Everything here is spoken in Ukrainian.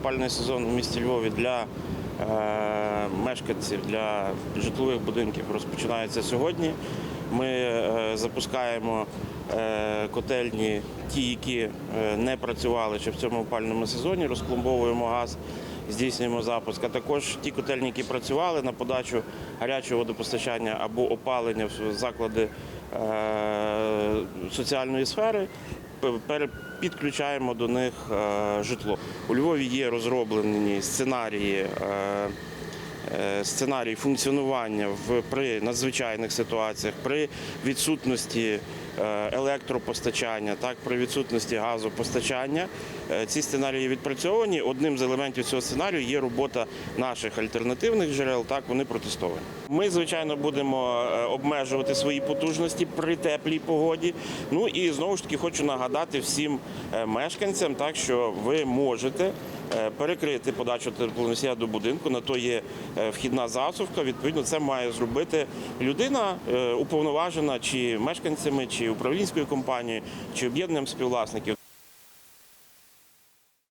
опальний сезон у місті Львові для е, мешканців, для житлових будинків розпочинається сьогодні. Ми е, запускаємо е, котельні, ті, які не працювали ще в цьому опальному сезоні, розпломбовуємо газ, здійснюємо запуск. А також ті котельні, які працювали на подачу гарячого водопостачання або опалення в заклади соціальної сфери, підключаємо до них е, житло. У Львові є розроблені сценарії. Е, Сценарій функціонування при надзвичайних ситуаціях, при відсутності е, електропостачання, так при відсутності газопостачання. Е, Ці сценарії відпрацьовані. Одним з елементів цього сценарію є робота наших альтернативних джерел. Так вони протестовані. Ми звичайно будемо обмежувати свої потужності при теплій погоді. Ну і знову ж таки хочу нагадати всім мешканцям, так що ви можете перекрити подачу теплоносія до будинку. На то є вхідна засувка. Відповідно, це має зробити людина е, уповноважена чи мешканцями, чи управлінською компанією, чи об'єднанням співвласників.